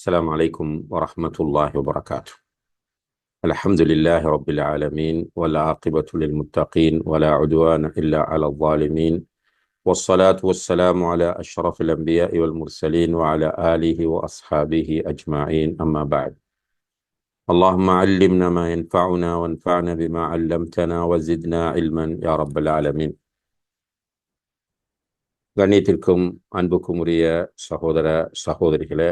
السلام عليكم ورحمة الله وبركاته الحمد لله رب العالمين والعاقبة للمتقين ولا عدوان إلا على الظالمين والصلاة والسلام على أشرف الأنبياء والمرسلين وعلى آله وأصحابه أجمعين أما بعد اللهم علمنا ما ينفعنا وانفعنا بما علمتنا وزدنا علما يا رب العالمين கண்ணியத்திற்கும் அன்புக்கும் உரிய சகோதர சகோதரிகளே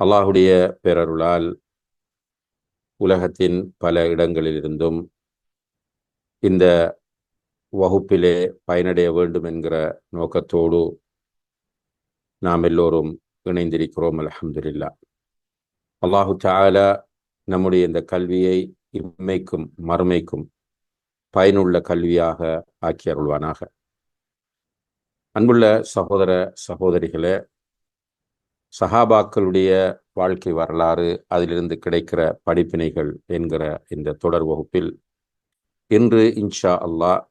அல்லாஹுடைய பேரருளால் உலகத்தின் பல இடங்களிலிருந்தும் இந்த வகுப்பிலே பயனடைய வேண்டும் என்கிற நோக்கத்தோடு நாம் எல்லோரும் இணைந்திருக்கிறோம் அலமதுல்லா அல்லாஹு தாலா நம்முடைய இந்த கல்வியை இம்மைக்கும் மறுமைக்கும் பயனுள்ள கல்வியாக ஆக்கி அருள்வானாக. அன்புள்ள சகோதர சகோதரிகளே சஹாபாக்களுடைய வாழ்க்கை வரலாறு அதிலிருந்து கிடைக்கிற படிப்பினைகள் என்கிற இந்த தொடர் வகுப்பில் இன்று இன்ஷா அல்லாஹ்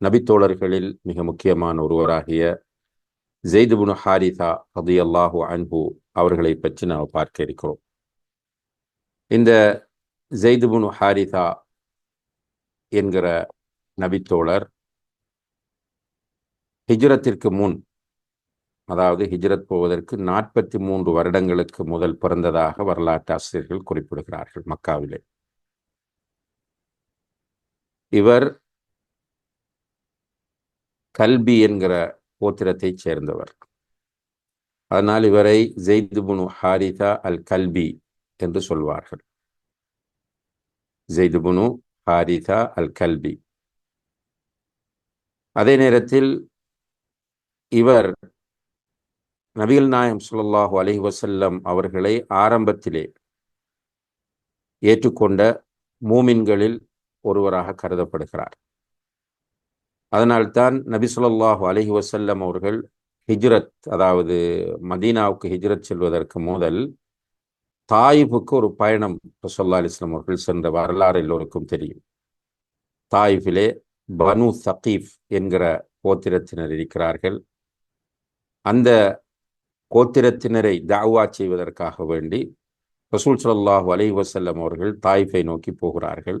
நபித்தோழர்களில் மிக முக்கியமான ஒருவராகிய ஜெய்துபுன் ஹாரிதா அது அல்லாஹூ அன்பு அவர்களை பற்றி நாம் பார்க்க இருக்கிறோம். இந்த ஜெய்துபுன் ஹாரிதா என்கிற நபித்தோழர் ஹிஜ்ரத்திற்கு முன் அதாவது ஹிஜ்ரத் போவதற்கு நாற்பத்தி மூன்று வருடங்களுக்கு முதல் பிறந்ததாக வரலாற்று ஆசிரியர்கள் குறிப்பிடுகிறார்கள் மக்காவிலே. இவர் கல்பி என்கிற கோத்திரத்தைச் சேர்ந்தவர். அதனால் இவரை ஜெய்துபுனு ஹாரிதா அல் கல்பி என்று சொல்வார்கள். ஜெய்துபுனு ஹாரிதா அல் கல்பி அதே நேரத்தில் இவர் நபிகள் நாயம் சுல்லாஹு அலஹி வசல்லம் அவர்களை ஆரம்பத்திலே ஏற்றுக்கொண்ட மூமின்களில் ஒருவராக கருதப்படுகிறார். அதனால்தான் நபி சொல்லாஹு அலஹி வசல்லம் அவர்கள் ஹிஜ்ரத் அதாவது மதீனாவுக்கு ஹிஜ்ரத் செல்வதற்கு முதல் தாயிஃபுக்கு ஒரு பயணம் ரசல்லா அலிஸ்லாம் அவர்கள் சென்ற வரலாறு எல்லோருக்கும் தெரியும். தாயிஃபிலே பனு சகீஃப் என்கிற கோத்திரத்தினர் இருக்கிறார்கள். அந்த கோத்திரத்தினரை தாவா செய்வதற்காக வேண்டி ரசூல் சல்லாஹூ அலை வசல்லம் அவர்கள் தாய்ஃபை நோக்கி போகிறார்கள்.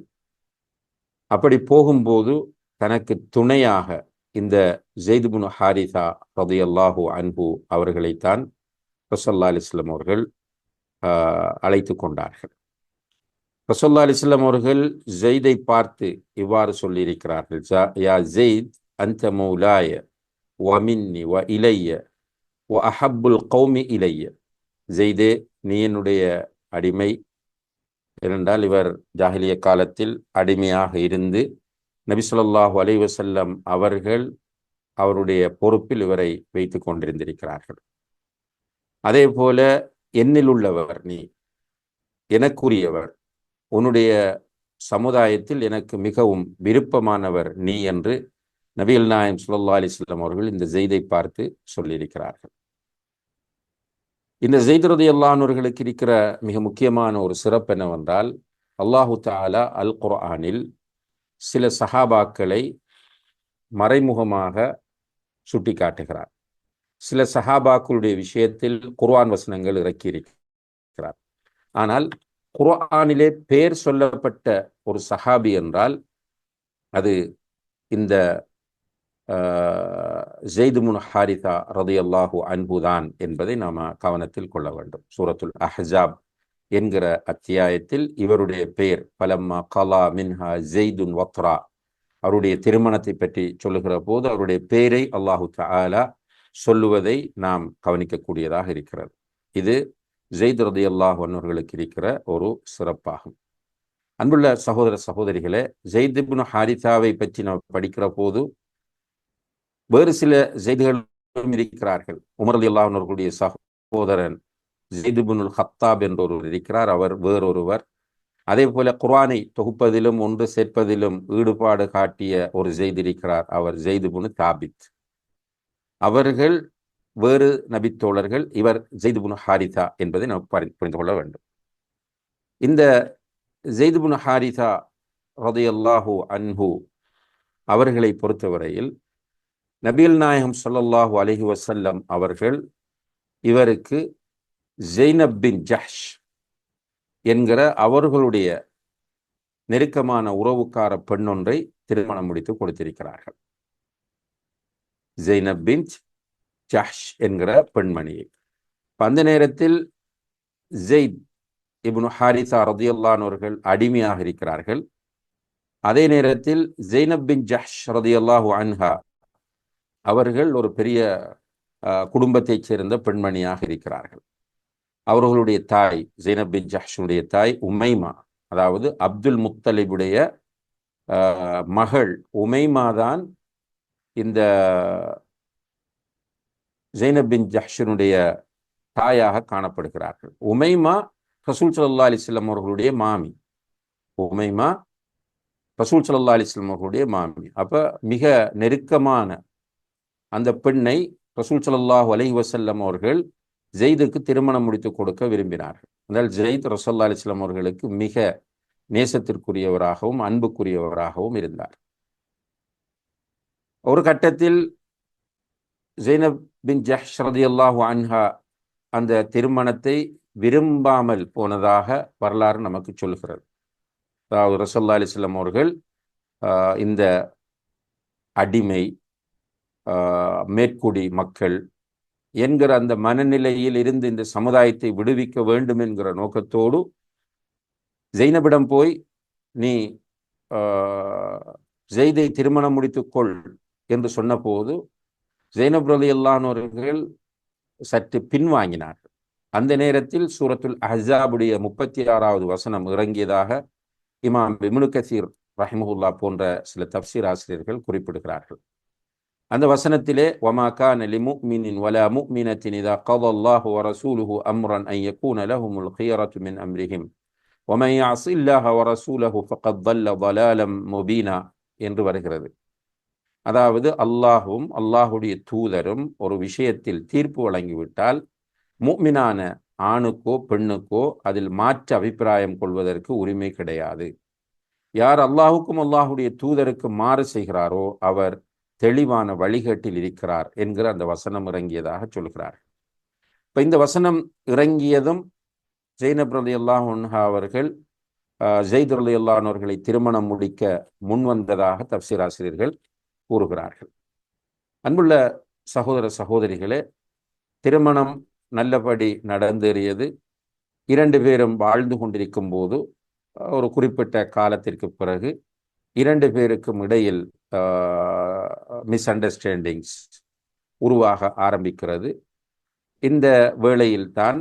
அப்படி போகும்போது தனக்கு துணையாக இந்த ஜெய்துபுன் ஹாரிதா ரதி அல்லாஹூ அன்பு அவர்களைத்தான் ரசல்லா அலிஸ்லாம் அவர்கள் அழைத்து கொண்டார்கள். ரசல்லா அலிஸ்லாம் அவர்கள் ஜெய்தை பார்த்து இவ்வாறு சொல்லியிருக்கிறார்கள் யா ஜெயித் அந்த மௌலாய வமின்னி வ இலைய ஓ அஹப்புல் கௌமி இலைய ஜெய்தே நீ என்னுடைய அடிமை. ஏனென்றால் இவர் ஜாகிலிய காலத்தில் அடிமையாக இருந்து நபி சொல்லாஹு அலைவசல்லம் அவர்கள் அவருடைய பொறுப்பில் இவரை வைத்து கொண்டிருந்திருக்கிறார்கள். அதே போல என்னில் உள்ளவர் நீ எனக்குரியவர். உன்னுடைய சமுதாயத்தில் எனக்கு மிகவும் விருப்பமானவர் நீ என்று நபிகள் நாயம் சுல்லா அலிஸ்லாம் அவர்கள் இந்த ஜெய்தை பார்த்து சொல்லியிருக்கிறார்கள். இந்த ஜெய்தரதி அல்லானவர்களுக்கு இருக்கிற மிக முக்கியமான ஒரு சிறப்பு என்னவென்றால் அல்லாஹு தாலா அல் குர்ஆனில் சில சஹாபாக்களை மறைமுகமாக சுட்டி காட்டுகிறார் சில சஹாபாக்களுடைய விஷயத்தில் குர்ஆன் வசனங்கள் இறக்கியிருக்கிறார். ஆனால் குர்ஆனிலே பெயர் சொல்லப்பட்ட ஒரு சஹாபி என்றால் அது இந்த ஜெய்துமுன் ஹாரிதா ரதி அல்லாஹூ அன்புதான் என்பதை நாம் கவனத்தில் கொள்ள வேண்டும். சூரத்துல் அஹ்ஜாப் என்கிற அத்தியாயத்தில் இவருடைய பெயர் பலம்மா கலா மின்ஹா ஜெய்துன் வத்ரா. அவருடைய திருமணத்தை பற்றி சொல்லுகிற போது அவருடைய பெயரை அல்லாஹு தாலா சொல்லுவதை நாம் கவனிக்கக்கூடியதாக இருக்கிறது. இது ஜெயித் ரதி அல்லாஹ் அவர்களுக்கு இருக்கிற ஒரு சிறப்பாகும். அன்புள்ள சகோதர சகோதரிகளே ஜெய்திபுன் ஹாரிதாவை பற்றி நாம் படிக்கிற போது வேறு சில செய்திகளும் இருக்கிறார்கள். உமர் அலி அல்லாஹர்களுடைய சகோதரன் ஜெய்துபுனுல் ஹத்தாப் என்றொருவர் இருக்கிறார். அவர் வேறொருவர். அதே போல குர்ஆனை தொகுப்பதிலும் ஒன்று சேர்ப்பதிலும் ஈடுபாடு காட்டிய ஒரு ஜெய்து இருக்கிறார். அவர் ஜெய்துபுனு தாபித். அவர்கள் வேறு நபித்தோழர்கள். இவர் ஜெய்துபுனு ஹாரிதா என்பதை நாம் புரிந்து கொள்ள வேண்டும். இந்த ஜெய்துபுனு ஹாரிதா ரதையல்லாஹூ அன்ஹு அவர்களை பொறுத்தவரையில் நபீல் நாயகம் சொல்லல்லாஹு அலஹி வசல்லம் அவர்கள் இவருக்கு ஜெய்னப் பின் ஜஹ்ஷ் என்கிற அவர்களுடைய நெருக்கமான உறவுக்கார பெண்ணொன்றை திருமணம் முடித்து கொடுத்திருக்கிறார்கள். ஜெய்னப் பின் ஜஹ்ஷ் என்கிற பெண்மணியை அந்த நேரத்தில் ஜெயித் இப்னு ஹாரிசா ரதியுல்லானவர்கள் அடிமையாக இருக்கிறார்கள். அதே நேரத்தில் ஜெய்னப் பின் ஜஹ்ஷ் ரதியுல்லாஹு அன்ஹா அவர்கள் ஒரு பெரிய குடும்பத்தைச் சேர்ந்த பெண்மணியாக இருக்கிறார்கள். அவர்களுடைய தாய் ஜெய்னப் பின் ஜஹ்ஷனுடைய தாய் உமைமா அதாவது அப்துல் முத்தலிபுடைய மகள் உமைமா தான் இந்த ஜெய்னப் பின் ஜஹ்ஷனுடைய தாயாக காணப்படுகிறார்கள். உமைமா ரசூல் சல்லா அலிஸ்லாம் அவர்களுடைய மாமி. உமைமா ரசூல் சல்லா அலிஸ்லாம் அவர்களுடைய மாமி. அப்ப மிக நெருக்கமான அந்த பெண்ணை ரசூல் சல்லாஹூ அலஹி வசல்லம் அவர்கள் ஜெயிதுக்கு திருமணம் முடித்து கொடுக்க விரும்பினார்கள். அதனால் ஜெயித் ரசோல்லா அலிஸ்லாம் அவர்களுக்கு மிக நேசத்திற்குரியவராகவும் அன்புக்குரியவராகவும் இருந்தார். ஒரு கட்டத்தில் ஜெய்னப் பின் ஜஹ் ரதி அல்லாஹூ அன்ஹா அந்த திருமணத்தை விரும்பாமல் போனதாக வரலாறு நமக்கு சொல்கிறது அதாவது ரசோல்லா அலிஸ்லாம் அவர்கள் இந்த அடிமை மேற்குடி மக்கள் என்கிற அந்த மனநிலையில் இருந்து இந்த சமுதாயத்தை விடுவிக்க வேண்டும் என்கிற நோக்கத்தோடு ஜெய்னபிடம் போய் நீ ஜெய்தை திருமணம் முடித்துக்கொள் என்று சொன்னபோது ஜெய்னப் ரலி அல்லானவர்கள் சற்று பின்வாங்கினார்கள். அந்த நேரத்தில் சூரத்துல் அஹாபுடைய முப்பத்தி ஆறாவது வசனம் இறங்கியதாக இமாம் விமுனு கசீர் ரஹிமுல்லா போன்ற சில தப்சீர் ஆசிரியர்கள் குறிப்பிடுகிறார்கள். அந்த வசனத்திலே ஒமா கானலி லிமுக்மினின் வலா முக்மினத்தின் இதா கதல்லாஹு வரசூலுஹு அம்ரன் ஐ யகூன லஹுமுல் ஹியரத்து மின் அம்ரிஹிம் ஒமை அசில்லாஹ வரசூலஹு ஃபகத் தல்ல வலாலம் முபீனா என்று வருகிறது அதாவது அல்லாஹும் அல்லாஹுடைய தூதரும் ஒரு விஷயத்தில் தீர்ப்பு வழங்கிவிட்டால் முக்மினான ஆணுக்கோ பெண்ணுக்கோ அதில் மாற்று அபிப்பிராயம் கொள்வதற்கு உரிமை கிடையாது யார் அல்லாஹுக்கும் அல்லாஹுடைய தூதருக்கு மாறு செய்கிறாரோ அவர் தெளிவான வழிகேட்டில் இருக்கிறார் என்கிற அந்த வசனம் இறங்கியதாக சொல்கிறார். இப்போ இந்த வசனம் இறங்கியதும் ஜெய்னப் ரலி அல்லாஹா அவர்கள் ஜெயித் ரலி அல்லானவர்களை திருமணம் முடிக்க முன்வந்ததாக தப்சீராசிரியர்கள் கூறுகிறார்கள். அன்புள்ள சகோதர சகோதரிகளே திருமணம் நல்லபடி நடந்தேறியது. இரண்டு பேரும் வாழ்ந்து கொண்டிருக்கும் போது ஒரு குறிப்பிட்ட காலத்திற்கு பிறகு இரண்டு பேருக்கும் இடையில் மிஸ் அண்டர்ஸ்டாண்டிங்ஸ் உருவாக ஆரம்பிக்கிறது. இந்த வேளையில் தான்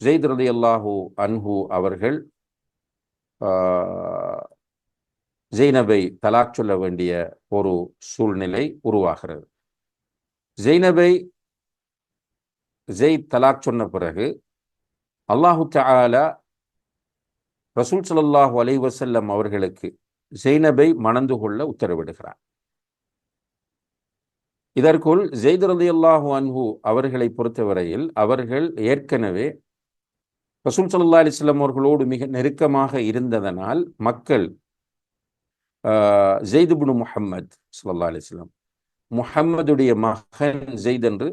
ஜெயித் ரதி அல்லாஹூ அன்ஹு அவர்கள் ஜெய்னபை தலாக் சொல்ல வேண்டிய ஒரு சூழ்நிலை உருவாகிறது. ஜெய்னபை ஜெய் தலாக் சொன்ன பிறகு அல்லாஹு தாலா ரசூல் சல்லாஹூ அலைவசல்லம் அவர்களுக்கு ஜெய்னபை மணந்து கொள்ள உத்தரவிடுகிறார் இதற்குள் ஜெய்து ரதி அல்லாஹு அன்ஹு அவர்களை பொறுத்தவரையில் அவர்கள் ஏற்கனவே ரசூல் சல்லா அலிஸ்லாம் அவர்களோடு மிக நெருக்கமாக இருந்ததனால் மக்கள் ஜெய்துபுனு முஹம்மத் சல்லா அலிஸ்லாம் முஹம்மதுடைய மகன் ஜெய்த் என்று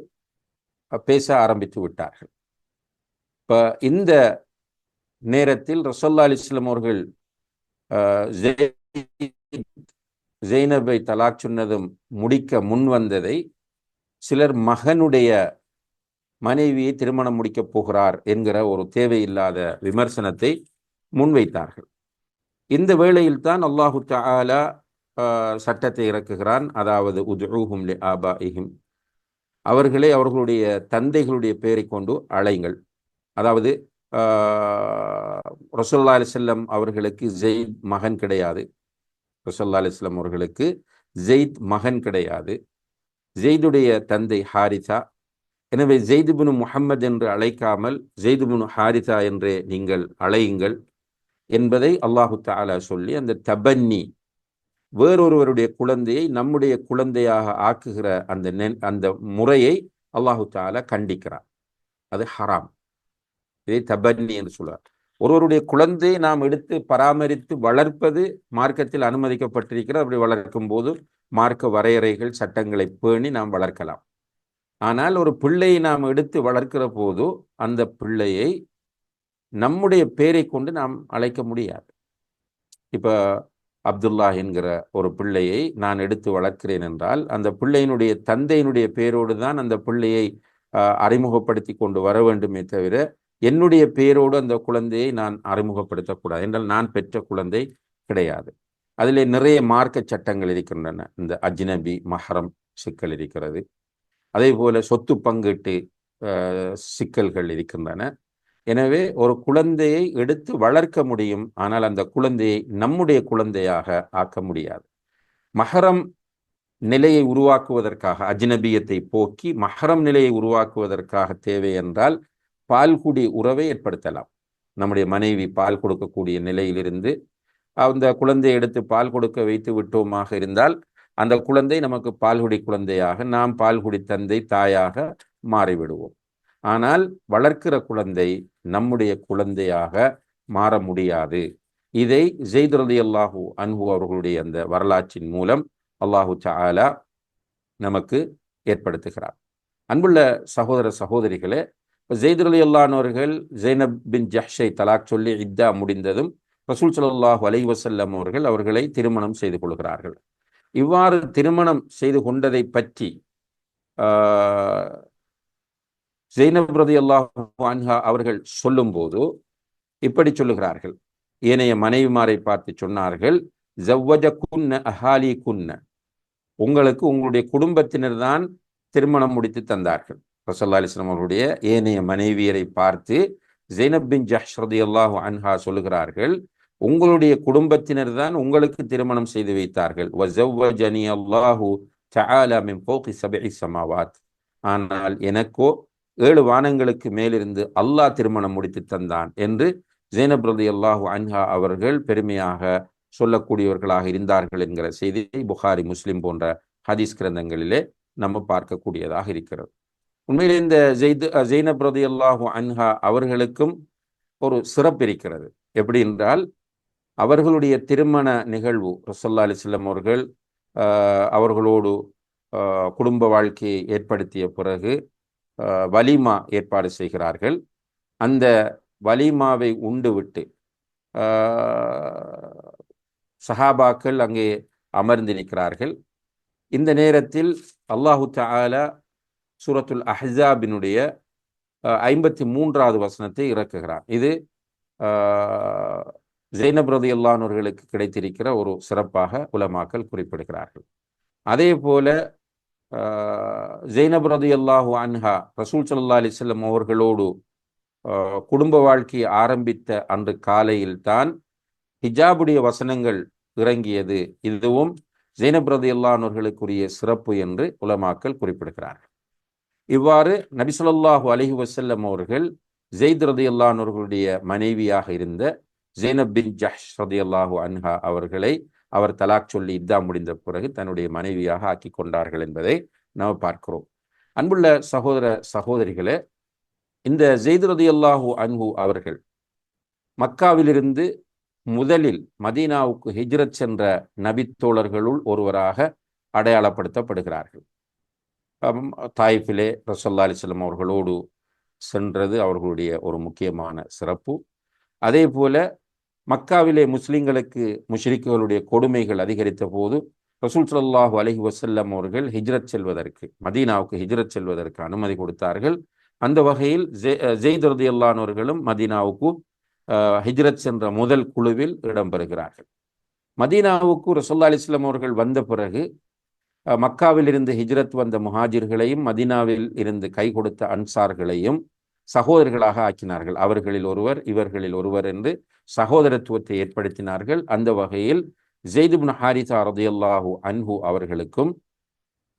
பேச ஆரம்பித்து விட்டார்கள். இப்போ இந்த நேரத்தில் ரசோல்லா அலிஸ்லாம் அவர்கள் ஜெய்னபை தலாக் சொன்னதும் முடிக்க முன் வந்ததை சிலர் மகனுடைய மனைவியை திருமணம் முடிக்கப் போகிறார் என்கிற ஒரு தேவையில்லாத விமர்சனத்தை முன்வைத்தார்கள். இந்த வேளையில் தான் அல்லாஹு தாலா சட்டத்தை இறக்குகிறான். அதாவது உதுஹும் லி ஆபாஇஹிம். அவர்களே அவர்களுடைய தந்தைகளுடைய பெயரை கொண்டு அழைங்கள். அதாவது ரசோல்லா அலிசல்லம் அவர்களுக்கு ஜெயித் மகன் கிடையாது. ரசல்லா அலிஸ்லாம் அவர்களுக்கு ஜெயித் மகன் கிடையாது. ஜெய்துடைய தந்தை ஹாரிசா. எனவே ஜெய்துபுனு முஹம்மது என்று அழைக்காமல் ஜெய்துபுனு ஹாரிசா என்றே நீங்கள் அழையுங்கள் என்பதை அல்லாஹு தாலா சொல்லி அந்த தபன்னி வேறொருவருடைய குழந்தையை நம்முடைய குழந்தையாக ஆக்குகிற அந்த நெ அந்த முறையை அல்லாஹு தாலா கண்டிக்கிறார். அது ஹராம். இதை தபன்னி என்று சொல்வார் ஒருவருடைய குழந்தையை நாம் எடுத்து பராமரித்து வளர்ப்பது மார்க்கத்தில் அனுமதிக்கப்பட்டிருக்கிறது. அப்படி வளர்க்கும் போது மார்க்க வரையறைகள் சட்டங்களை பேணி நாம் வளர்க்கலாம். ஆனால் ஒரு பிள்ளையை நாம் எடுத்து வளர்க்கிற போது அந்த பிள்ளையை நம்முடைய பேரை கொண்டு நாம் அழைக்க முடியாது. இப்போ அப்துல்லா என்கிற ஒரு பிள்ளையை நான் எடுத்து வளர்க்கிறேன் என்றால் அந்த பிள்ளையினுடைய தந்தையினுடைய பேரோடு தான் அந்த பிள்ளையை அறிமுகப்படுத்தி கொண்டு வர வேண்டுமே தவிர என்னுடைய பேரோடு அந்த குழந்தையை நான் அறிமுகப்படுத்தக்கூடாது என்றால் நான் பெற்ற குழந்தை கிடையாது. அதில் நிறைய மார்க்க சட்டங்கள் இருக்கின்றன. இந்த அஜ்னபி மஹரம் சிக்கல் இருக்கிறது. அதே போல சொத்து பங்கீட்டு சிக்கல்கள் இருக்கின்றன. எனவே ஒரு குழந்தையை எடுத்து வளர்க்க முடியும். ஆனால் அந்த குழந்தையை நம்முடைய குழந்தையாக ஆக்க முடியாது. மஹரம் நிலையை உருவாக்குவதற்காக அஜ்னபியத்தை போக்கி மஹரம் நிலையை உருவாக்குவதற்காக தேவை என்றால் பால்குடி உறவை ஏற்படுத்தலாம். நம்முடைய மனைவி பால் கொடுக்கக்கூடிய நிலையிலிருந்து அந்த குழந்தையை எடுத்து பால் கொடுக்க வைத்து விட்டோமாக இருந்தால் அந்த குழந்தை நமக்கு பால்குடி குழந்தையாக நாம் பால்குடி தந்தை தாயாக மாறிவிடுவோம். ஆனால் வளர்க்கிற குழந்தை நம்முடைய குழந்தையாக மாற முடியாது. இதை ஜெய்துரதி அல்லாஹூ அன்பு அவர்களுடைய அந்த வரலாற்றின் மூலம் அல்லாஹு சாலா நமக்கு ஏற்படுத்துகிறார். அன்புள்ள சகோதர சகோதரிகளே ஜெய்துரலி அல்லானவர்கள் ஜெய்னப் பின் ஜஹ்ஷை தலாக் சொல்லி இத்தா முடிந்ததும் ரசூல் சல்லாஹூ அலை வசல்லம் அவர்கள் அவர்களை திருமணம் செய்து கொள்கிறார்கள். இவ்வாறு திருமணம் செய்து கொண்டதை பற்றி ஜெய்னப் ரதி அல்லாஹு அன்ஹா அவர்கள் சொல்லும்போது இப்படி சொல்லுகிறார்கள். ஏனைய மனைவிமாரை பார்த்து சொன்னார்கள் ஜவ்வஜ குன்ன அஹாலி குன்ன உங்களுக்கு உங்களுடைய குடும்பத்தினர் தான் திருமணம் முடித்து தந்தார்கள். ரசல்லா அலிஸ்லாம் அவருடைய ஏனைய மனைவியரை பார்த்து ஜெய்னப் பின் ஜஹ்ரதி அல்லாஹு அன்ஹா சொல்லுகிறார்கள் உங்களுடைய குடும்பத்தினர் தான் உங்களுக்கு திருமணம் செய்து வைத்தார்கள். வஜவ்வஜனி அல்லாஹு மின் ஃபௌகி சபை சமாவாத். ஆனால் எனக்கோ ஏழு வானங்களுக்கு மேலிருந்து அல்லாஹ் திருமணம் முடித்து தந்தான் என்று ஜெய்னப் ரதி அல்லாஹு அன்ஹா அவர்கள் பெருமையாக சொல்லக்கூடியவர்களாக இருந்தார்கள் என்கிற செய்தியை புகாரி முஸ்லிம் போன்ற ஹதீஸ் கிரந்தங்களிலே நம்ம பார்க்கக்கூடியதாக இருக்கிறது. உண்மையில் இந்த ஜெய்து ஜெய்னப் ரதி அல்லாஹு அன்ஹா அவர்களுக்கும் ஒரு சிறப்பு இருக்கிறது. எப்படி என்றால் அவர்களுடைய திருமண நிகழ்வு ரசல்லா அலிஸ்லம் அவர்கள் அவர்களோடு குடும்ப வாழ்க்கையை ஏற்படுத்திய பிறகு வலிமா ஏற்பாடு செய்கிறார்கள். அந்த வலிமாவை உண்டு விட்டு சஹாபாக்கள் அங்கே அமர்ந்திருக்கிறார்கள் இந்த நேரத்தில் அல்லாஹு தாலா சூரத்துல் அஹாபினுடைய ஐம்பத்தி மூன்றாவது வசனத்தை இறக்குகிறார். இது ஜெய்னப் ரதி அல்லானவர்களுக்கு கிடைத்திருக்கிற ஒரு சிறப்பாக உலமாக்கல் குறிப்பிடுகிறார்கள். அதே போல ஜெய்னப் ரதி அல்லாஹூ அன்ஹா ரசூல் சல்லா அலிஸ்லம் அவர்களோடு குடும்ப வாழ்க்கையை ஆரம்பித்த அன்று காலையில் தான் ஹிஜாபுடைய வசனங்கள் இறங்கியது. இதுவும் ஜெய்னப் ரதி அல்லானவர்களுக்குரிய சிறப்பு என்று உலமாக்கல் குறிப்பிடுகிறார்கள். இவ்வாறு நபிசல்லாஹு அலஹி வசல்லம் அவர்கள் ஜெயித் ரதி அல்லானவர்களுடைய மனைவியாக இருந்த ஜெய்னப் பின் ஜஹ் ரதி அல்லாஹு அன்ஹா அவர்களை அவர் தலாக் சொல்லி இத்தா முடிந்த பிறகு தன்னுடைய மனைவியாக ஆக்கி கொண்டார்கள் என்பதை நாம் பார்க்கிறோம். அன்புள்ள சகோதர சகோதரிகளே இந்த ஜெயித் ரதி அல்லாஹு அன்ஹு அவர்கள் மக்காவிலிருந்து முதலில் மதீனாவுக்கு ஹிஜ்ரத் சென்ற நபித்தோழர்களுள் ஒருவராக அடையாளப்படுத்தப்படுகிறார்கள். தாய்ஃபிலே ரசல்லா அலிஸ்லம் அவர்களோடு சென்றது அவர்களுடைய ஒரு முக்கியமான சிறப்பு. அதே போல மக்காவிலே முஸ்லீம்களுக்கு முஷ்ரிக்குகளுடைய கொடுமைகள் அதிகரித்த போது ரசூல் சல்லாஹூ அலஹி வசல்லம் அவர்கள் ஹிஜ்ரத் செல்வதற்கு மதீனாவுக்கு ஹிஜ்ரத் செல்வதற்கு அனுமதி கொடுத்தார்கள். அந்த வகையில் ஜெயித் ரதி அல்லானவர்களும் மதீனாவுக்கு ஹிஜ்ரத் சென்ற முதல் குழுவில் இடம்பெறுகிறார்கள். மதீனாவுக்கு ரசோல்லா அலிஸ்லாம் அவர்கள் வந்த பிறகு மக்காவில் இருந்து ஹிஜ்ரத் வந்த முஹாஜிர்களையும் மதீனாவில் இருந்து கை கொடுத்த அன்சார்களையும் சகோதரர்களாக ஆக்கினார்கள். அவர்களில் ஒருவர் இவர்களில் ஒருவர் என்று சகோதரத்துவத்தை ஏற்படுத்தினார்கள். அந்த வகையில் ஜெய்துபின் ஹாரிசா ரதியல்லாஹூ அன்ஹு அவர்களுக்கும்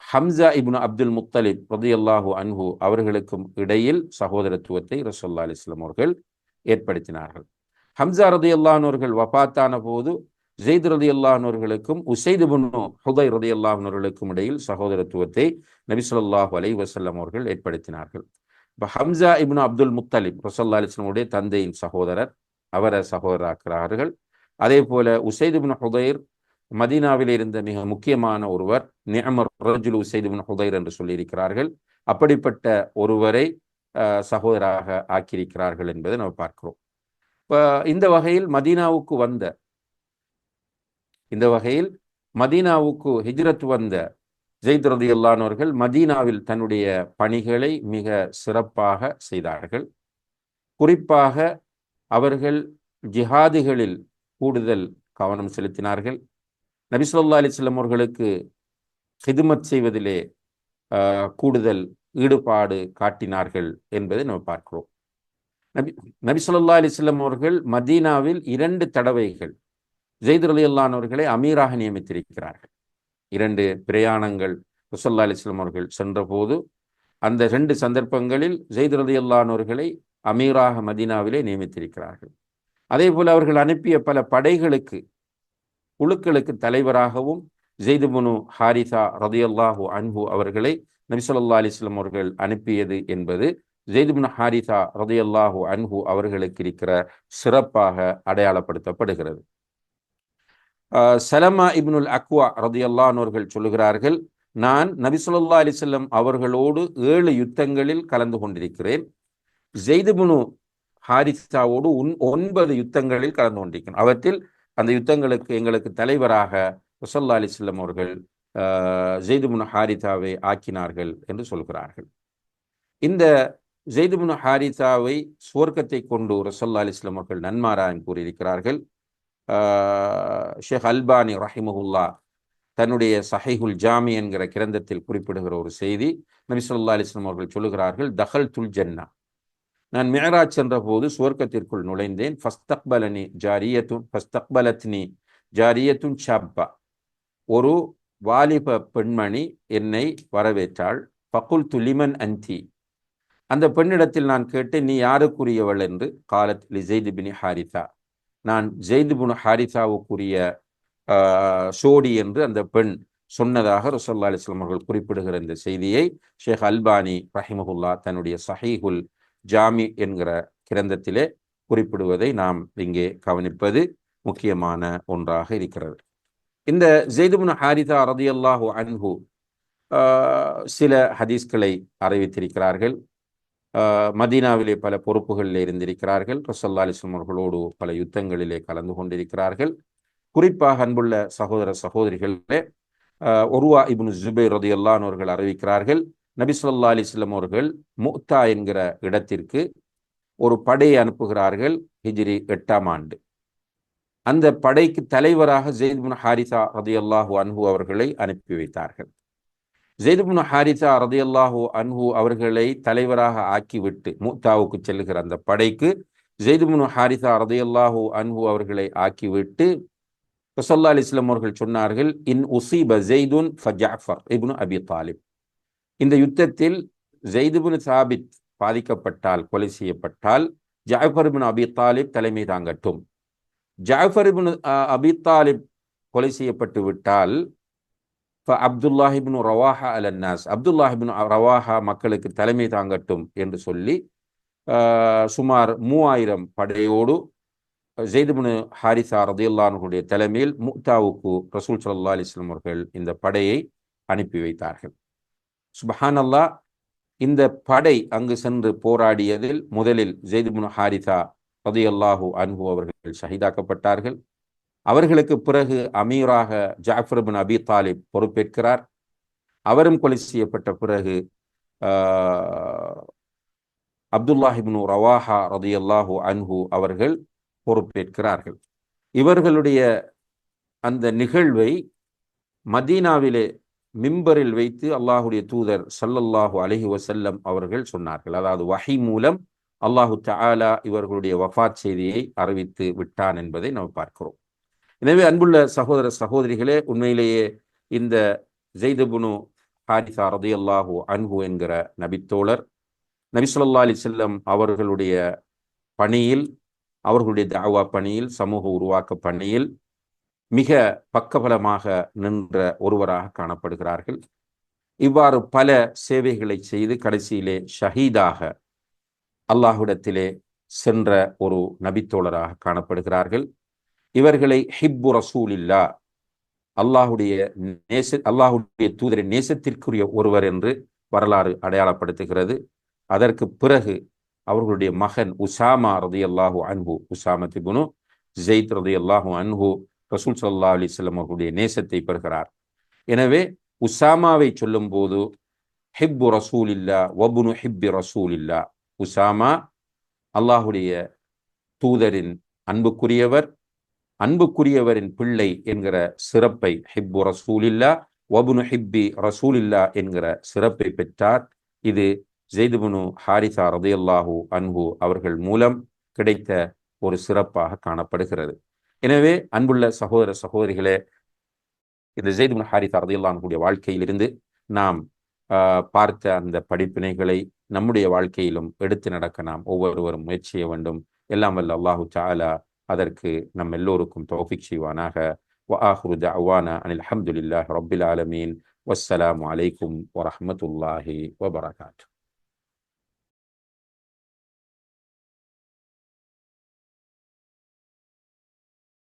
ஹம்சா இப்னு அப்துல் முத்தலிப் ரதியல்லாஹு அன்ஹு அவர்களுக்கும் இடையில் சகோதரத்துவத்தை ரசோல்லா அலிஸ்லாம் அவர்கள் ஏற்படுத்தினார்கள். ஹம்சா ரதியல்லானவர்கள் வபாத்தான போது ஜெயித் ரதி அல்லாஹர்களுக்கும் உசைது புன்னு ஹுதை ரதி அல்லாஹர்களுக்கும் இடையில் சகோதரத்துவத்தை நபிசல்லாஹு அலை வசல்லம் அவர்கள் ஏற்படுத்தினார்கள். இப்போ ஹம்சா இப்னு அப்துல் முத்தலிப் ரசல்லா அலிஸ்லமுடைய தந்தையின் சகோதரர் அவரை சகோதராக்கிறார்கள். அதே போல உசைது பின் ஹுதைர் மதீனாவில் இருந்த மிக முக்கியமான ஒருவர் நியமர் ரஜுல் உசைது பின் ஹுதைர் என்று சொல்லியிருக்கிறார்கள். அப்படிப்பட்ட ஒருவரை சகோதராக ஆக்கியிருக்கிறார்கள் என்பதை நம்ம பார்க்கிறோம். இப்போ இந்த வகையில் மதீனாவுக்கு வந்த இந்த வகையில் மதீனாவுக்கு ஹிஜ்ரத் வந்த ஜெயித் ரதி அல்லானவர்கள் மதீனாவில் தன்னுடைய பணிகளை மிக சிறப்பாக செய்தார்கள். குறிப்பாக அவர்கள் ஜிஹாதுகளில் கூடுதல் கவனம் செலுத்தினார்கள். நபிசுல்லா அலிஸ்லம் அவர்களுக்கு ஹிதுமத் செய்வதிலே கூடுதல் ஈடுபாடு காட்டினார்கள் என்பதை நம்ம பார்க்கிறோம். நபி நபிசுல்லா அலிஸ்லம் அவர்கள் மதீனாவில் இரண்டு தடவைகள் ஜெயித் அலியல்லானவர்களை அமீராக நியமித்திருக்கிறார்கள். இரண்டு பிரயாணங்கள் ருசல்லா அலிஸ்லாம் அவர்கள் சென்றபோது அந்த ரெண்டு சந்தர்ப்பங்களில் ஜெயித் ரதி அல்லானவர்களை அமீராக மதீனாவிலே நியமித்திருக்கிறார்கள். அதே போல் அவர்கள் அனுப்பிய பல படைகளுக்கு குழுக்களுக்கு தலைவராகவும் ஜெய்துபுனு ஹாரிசா ரதியல்லாஹு அன்பு அவர்களை நபிசல்லா அலிஸ்லாம் அவர்கள் அனுப்பியது என்பது ஜெய்துபுன் ஹாரிசா ரதியல்லாஹு அன்பு அவர்களுக்கு இருக்கிற சிறப்பாக அடையாளப்படுத்தப்படுகிறது. சலமா இப்னுல் அக்வா ரதியல்லானவர்கள் சொல்லுகிறார்கள் நான் நபிசுல்லா அலிசல்லம் அவர்களோடு ஏழு யுத்தங்களில் கலந்து கொண்டிருக்கிறேன். ஜெய்துபுனு ஹாரிசாவோடு ஒன்பது யுத்தங்களில் கலந்து கொண்டிருக்கிறேன். அவற்றில் அந்த யுத்தங்களுக்கு எங்களுக்கு தலைவராக ரசல்லா அலிஸ்லம் அவர்கள் ஜெய்துபுனு ஹாரிதாவை ஆக்கினார்கள் என்று சொல்கிறார்கள். இந்த ஜெய்துபுனு ஹாரிதாவை சுவர்க்கத்தை கொண்டு ரசல்லா அலிஸ்லம் அவர்கள் நன்மாராயம் கூறியிருக்கிறார்கள். ஷேக் அல்பானி ரஹிமஹுல்லா தன்னுடைய சஹைஹுல் ஜாமி என்கிற கிரந்தத்தில் குறிப்பிடுகிற ஒரு செய்தி நபிசல்லா அலிஸ்லாம் அவர்கள் சொல்லுகிறார்கள் தஹல் துல் ஜன்னா. நான் மேராஜ் சென்ற போது சுவர்க்கத்திற்குள் நுழைந்தேன். ஃபஸ்தக்பலனி ஜாரியத்துன் ஃபஸ்தக்பலத்னி ஜாரியத்துன் ஷாப்பா. ஒரு வாலிப பெண்மணி என்னை வரவேற்றாள். பகுல் துலிமன் அந்தி. அந்த பெண்ணிடத்தில் நான் கேட்டேன் நீ யாருக்குரியவள்? என்று. காலத் லிசைது பினி ஹாரிதா நான் ஜெய்துபுன் ஹாரிசாவுக்குரிய சோடி என்று அந்த பெண் சொன்னதாக ரசல்லா அலிஸ்லாம் அவர்கள் குறிப்பிடுகிற இந்த செய்தியை ஷேக் அல்பானி ரஹிமஹுல்லா தன்னுடைய சஹீஹுல் ஜாமி என்கிற கிரந்தத்திலே குறிப்பிடுவதை நாம் இங்கே கவனிப்பது முக்கியமான ஒன்றாக இருக்கிறது. இந்த ஜெய்துபுன் ஹாரிதா ரதியல்லாஹு அன்ஹு சில ஹதீஸ்களை அறிவித்திருக்கிறார்கள். மதீனாவிலே பல பொறுப்புகளில் இருந்திருக்கிறார்கள். ரசல்லா அலிஸ்லம் அவர்களோடு பல யுத்தங்களிலே கலந்து கொண்டிருக்கிறார்கள். குறிப்பாக அன்புள்ள சகோதர சகோதரிகளே ஒருவா இப்னு ஜுபை ரதியல்லான் அவர்கள் அறிவிக்கிறார்கள் நபி சொல்லா அலிஸ்லம் அவர்கள் முக்தா என்கிற இடத்திற்கு ஒரு படையை அனுப்புகிறார்கள் ஹிஜ்ரி எட்டாம் ஆண்டு. அந்த படைக்கு தலைவராக ஜெயித் ஹாரிசா ரதி அல்லாஹூ அன்ஹு அவர்களை அனுப்பி வைத்தார்கள். ஜெய்துபுன் ஹாரிசா ரதியல்லாஹு அன்ஹு அவர்களை தலைவராக ஆக்கிவிட்டு மூத்தாவுக்கு செல்லுகிற அந்த படைக்கு ஜெய்துபுன் ஹாரிசா ரதியல்லாஹு அன்ஹு அவர்களை ஆக்கிவிட்டு ரசல்லா அலிஸ்லாம் அவர்கள் சொன்னார்கள் இன் உசீப ஜெய்துன் ஃபஜாஃபர் இப்னு அபி தாலிப். இந்த யுத்தத்தில் ஜெய்துபுன் சாபித் பாதிக்கப்பட்டால் கொலை செய்யப்பட்டால் ஜாஃபர் இபின் அபி தாலிப் தலைமை தாங்கட்டும். ஜாஃபர் இபின் அபி தாலிப் கொலை செய்யப்பட்டு விட்டால் அப்துல்லாஹிபின் ரவாஹா அலன்னாஸ் அப்துல்லாஹிபின் ரவாஹா மக்களுக்கு தலைமை தாங்கட்டும் என்று சொல்லி சுமார் மூவாயிரம் படையோடு ஜெய்துபின் ஹாரிசா ரதியுல்லானுடைய தலைமையில் முக்தாவுக்கு ரசூல் சல்லா அலிஸ்லாம் அவர்கள் இந்த படையை அனுப்பி வைத்தார்கள். சுபஹான் அல்லா இந்த படை அங்கு சென்று போராடியதில் முதலில் ஜெய்துபின் ஹாரிசா ரதியல்லாஹு அன்ஹு அவர்கள் ஷஹீதாக்கப்பட்டார்கள். அவர்களுக்கு பிறகு அமீராக ஜாஃபர் பின் அபி தாலிப் பொறுப்பேற்கிறார். அவரும் கொலை செய்யப்பட்ட பிறகு அப்துல்லாஹிபின் ரவாஹா ரதியல்லாஹு அன்ஹு அவர்கள் பொறுப்பேற்கிறார்கள். இவர்களுடைய அந்த நிகழ்வை மதீனாவிலே மிம்பரில் வைத்து அல்லாஹுடைய தூதர் சல்லல்லாஹு அலஹி வசல்லம் அவர்கள் சொன்னார்கள். அதாவது வஹி மூலம் அல்லாஹு தாலா இவர்களுடைய வஃத் செய்தியை அறிவித்து விட்டான் என்பதை நாம் பார்க்கிறோம். எனவே அன்புள்ள சகோதர சகோதரிகளே உண்மையிலேயே இந்த ஜெய்தபுனு ஹாரிசா ரதையல்லாஹூ அன்பு என்கிற நபித்தோழர் நபிசுல்லா அலி செல்லம் அவர்களுடைய பணியில் அவர்களுடைய தாவா பணியில் சமூக உருவாக்க பணியில் மிக பக்கபலமாக நின்ற ஒருவராக காணப்படுகிறார்கள். இவ்வாறு பல சேவைகளை செய்து கடைசியிலே ஷஹீதாக அல்லாஹுடத்திலே சென்ற ஒரு நபித்தோழராக காணப்படுகிறார்கள். இவர்களை ஹிப்பு ரசூலில்லா. அல்லாஹுடைய நேச அல்லாஹுடைய தூதரின் நேசத்திற்குரிய ஒருவர் என்று வரலாறு அடையாளப்படுத்துகிறது. அதற்கு பிறகு அவர்களுடைய மகன் உசாமா ரதி அல்லாஹு அன்பு உசாமத் இபுனு ஜெயித் ரதி அல்லாஹு அன்பு ரசூல் சல்லா அலிஸ்லம் அவர்களுடைய நேசத்தை பெறுகிறார். எனவே உசாமாவை சொல்லும்போது ஹிப்பு ரசூல் இல்லா வபுனு ஹிப்பி ரசூல் இல்லா உசாமா அல்லாஹுடைய தூதரின் அன்புக்குரியவர் அன்புக்குரியவரின் பிள்ளை என்கிற சிறப்பை ஹிப்பு ரசூலில்லா வபுனு ஹிப்பி ரசூலில்லா என்கிற சிறப்பை பெற்றார். இது ஜெய்துபுனு ஹாரிசா ரதையல்லாஹூ அன்பு அவர்கள் மூலம் கிடைத்த ஒரு சிறப்பாக காணப்படுகிறது. எனவே அன்புள்ள சகோதர சகோதரிகளே இந்த ஜெய்துபுன் ஹாரிசா ரதையல்லாஹுடைய வாழ்க்கையிலிருந்து நாம் பார்த்த அந்த படிப்பினைகளை நம்முடைய வாழ்க்கையிலும் எடுத்து நடக்க நாம் ஒவ்வொருவரும் முயற்சிய வேண்டும். எல்லாம் வல்ல அல்லாஹு சாலா அதற்கு நம் எல்லோருக்கும் தோஃபிக் செய்வானாக وآخر دعوانا أن الحمد لله رب العالمين والسلام عليكم ورحمة الله وبركاته.